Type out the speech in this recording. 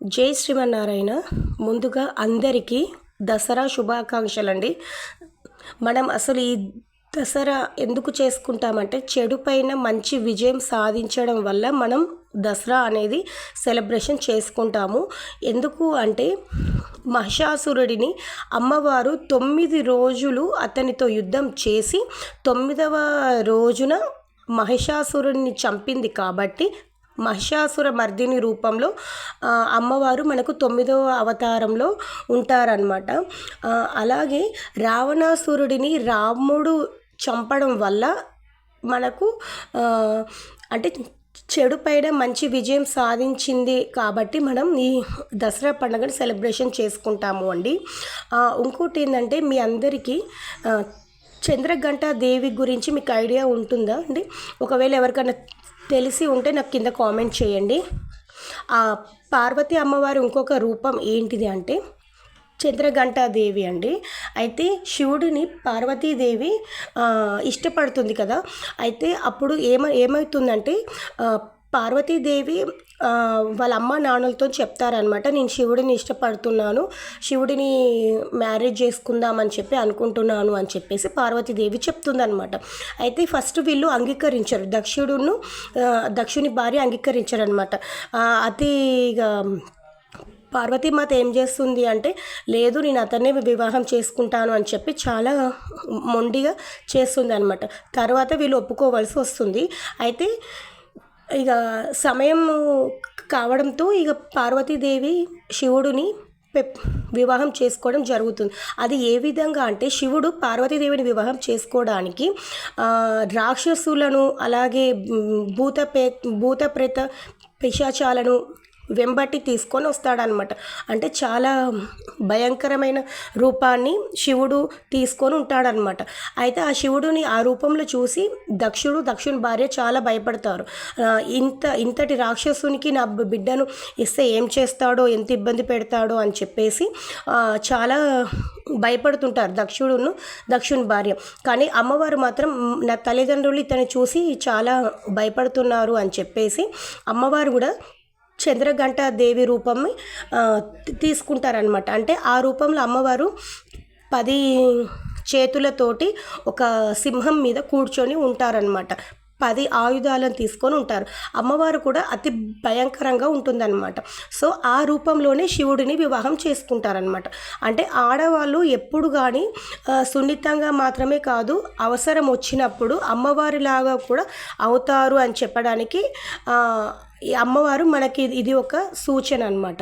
జై శ్రీమన్నారాయణ. ముందుగా అందరికీ దసరా శుభాకాంక్షలు అండి మనం అసలు ఈ దసరా ఎందుకు చేసుకుంటామంటే చెడు పైన మంచి విజయం సాధించడం వల్ల మనం దసరా అనేది సెలబ్రేషన్ చేసుకుంటాము. ఎందుకు అంటే మహిషాసురుడిని అమ్మవారు తొమ్మిది రోజులు అతనితో యుద్ధం చేసి తొమ్మిదవ రోజున మహిషాసురుడిని చంపింది కాబట్టి మహిషాసుర మర్దిని రూపంలో అమ్మవారు మనకు తొమ్మిదవ అవతారంలో ఉంటారనమాట అలాగే రావణాసురుడిని రాముడు చంపడం వల్ల మనకు అంటే చెడు పైన మంచి విజయం సాధించింది కాబట్టి మనం ఈ దసరా పండుగను సెలబ్రేషన్ చేసుకుంటాము అండి. ఇంకోటి ఏంటంటే మీ అందరికీ చంద్రగంట దేవి గురించి మీకు ఐడియా ఉంటుందా అండి? ఒకవేళ ఎవరికైనా తెలిసి ఉంటే నాకు కింద కామెంట్ చేయండి. ఆ పార్వతి అమ్మవారి ఇంకొక రూపం ఏంటిది అంటే చంద్రఘంటాదేవి అండి. అయితే శివుడిని పార్వతీదేవి ఇష్టపడుతుంది కదా. అయితే అప్పుడు ఏమ ఏమవుతుందంటే పార్వతీదేవి వాళ్ళ అమ్మ నాన్నలతో చెప్తారనమాట నేను శివుడిని ఇష్టపడుతున్నాను శివుడిని మ్యారేజ్ చేసుకుందామని చెప్పి అనుకుంటున్నాను అని చెప్పేసి పార్వతీదేవి చెప్తుందనమాట అయితే ఫస్ట్ వీళ్ళు అంగీకరించారు. దక్షుడును దక్షుని భార్య అంగీకరించారనమాట అతిగా పార్వతీమాత ఏం చేస్తుంది అంటే లేదు నేను అతన్నే వివాహం చేసుకుంటాను అని చెప్పి చాలా మొండిగా చేస్తుంది అనమాట తర్వాత వీళ్ళు ఒప్పుకోవాల్సి వస్తుంది. అయితే ఇక సమయం కావడంతో ఇక పార్వతీదేవి శివుడిని వివాహం చేసుకోవడం జరుగుతుంది. అది ఏ విధంగా అంటే శివుడు పార్వతీదేవిని వివాహం చేసుకోవడానికి రాక్షసులను అలాగే భూత పే భూత ప్రేత పిశాచాలను వెంబట్టి తీసుకొని వస్తాడనమాట అంటే చాలా భయంకరమైన రూపాన్ని శివుడు తీసుకొని ఉంటాడనమాట అయితే ఆ శివుడిని ఆ రూపంలో చూసి దక్షుడు దక్షుని భార్య చాలా భయపడతారు. ఇంత ఇంతటి రాక్షసునికి నా బిడ్డను ఇస్తే ఏం చేస్తాడో ఎంత ఇబ్బంది పెడతాడో అని చెప్పేసి చాలా భయపడుతుంటారు దక్షుడును దక్షుని భార్య. కానీ అమ్మవారు మాత్రం నా తల్లిదండ్రులు ఇతను చూసి చాలా భయపడుతున్నారు అని చెప్పేసి అమ్మవారు కూడా చంద్రగంట దేవి రూపం తీసుకుంటారనమాట అంటే ఆ రూపంలో అమ్మవారు పది చేతులతోటి ఒక సింహం మీద కూర్చొని ఉంటారనమాట పది ఆయుధాలను తీసుకొని ఉంటారు. అమ్మవారు కూడా అతి భయంకరంగా ఉంటుందన్నమాట. సో ఆ రూపంలోనే శివుడిని వివాహం చేసుకుంటారనమాట అంటే ఆడవాళ్ళు ఎప్పుడు కానీ సున్నితంగా మాత్రమే కాదు అవసరం వచ్చినప్పుడు అమ్మవారిలాగా కూడా అవుతారు అని చెప్పడానికి అమ్మవారు మనకి ఇది ఒక సూచన అనమాట